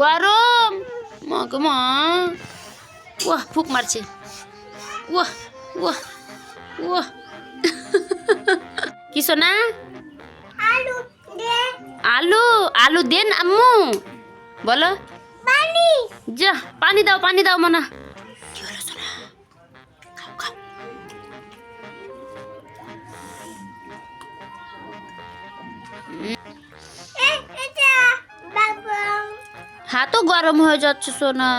গরম। মা গো মা। ওয়াহ ফুক মারছে। ওয়াহ ওয়াহ ওয়াহ কি সোনা? আলু আলু আলু দেন আম্মু। বলো। পানি। যা পানি দাও পানি দাও মনা। কি হলো সোনা? খাও খাও। এ এটা বাবা হাত তো গরম হয়ে যাচ্ছে সোনা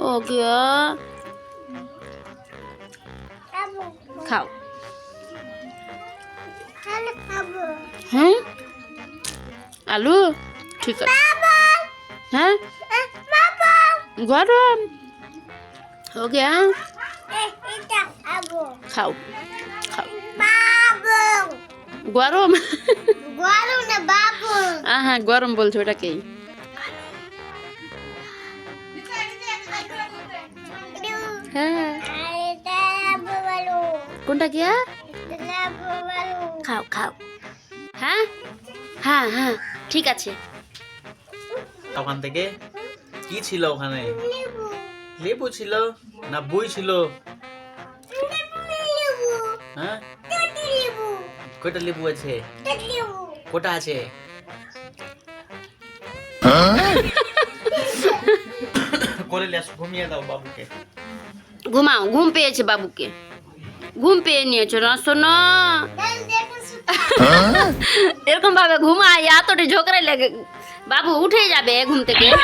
ও গিয়া খাবো খাও খালে খাবো হ্যাঁ আলু ঠিক আছে বাবা হ্যাঁ এ, বাবা গরম हो गया এ এটা খাবো খাও খাও বাবু গরম গরম না বাবু হ্যাঁ হ্যাঁ গরম বলছো ওটাকেই হ্যাঁ। কোনটা গিয়া এটা খাও খাও। হ্যাঁ? হ্যাঁ হ্যাঁ ঠিক আছে। ওখান থেকে কি ছিল ওখানে? লেবু লেবু ছিল না বই ছিল? লেবু হ্যাঁ? লেবু কয়টা লেবু আছে? কোটা আছে? করে লেস ঘুমিয়ে দাও বাবুকে। ঘুমাও, ঘুম পেয়েছে বাবুকে। ঘুম পেয়ে নিয়েছো, না শোনো। এরকম ভাবে ঘুমায়, এতটি ঝোকরে লেগে। বাবু উঠে যাবে ঘুম থেকে।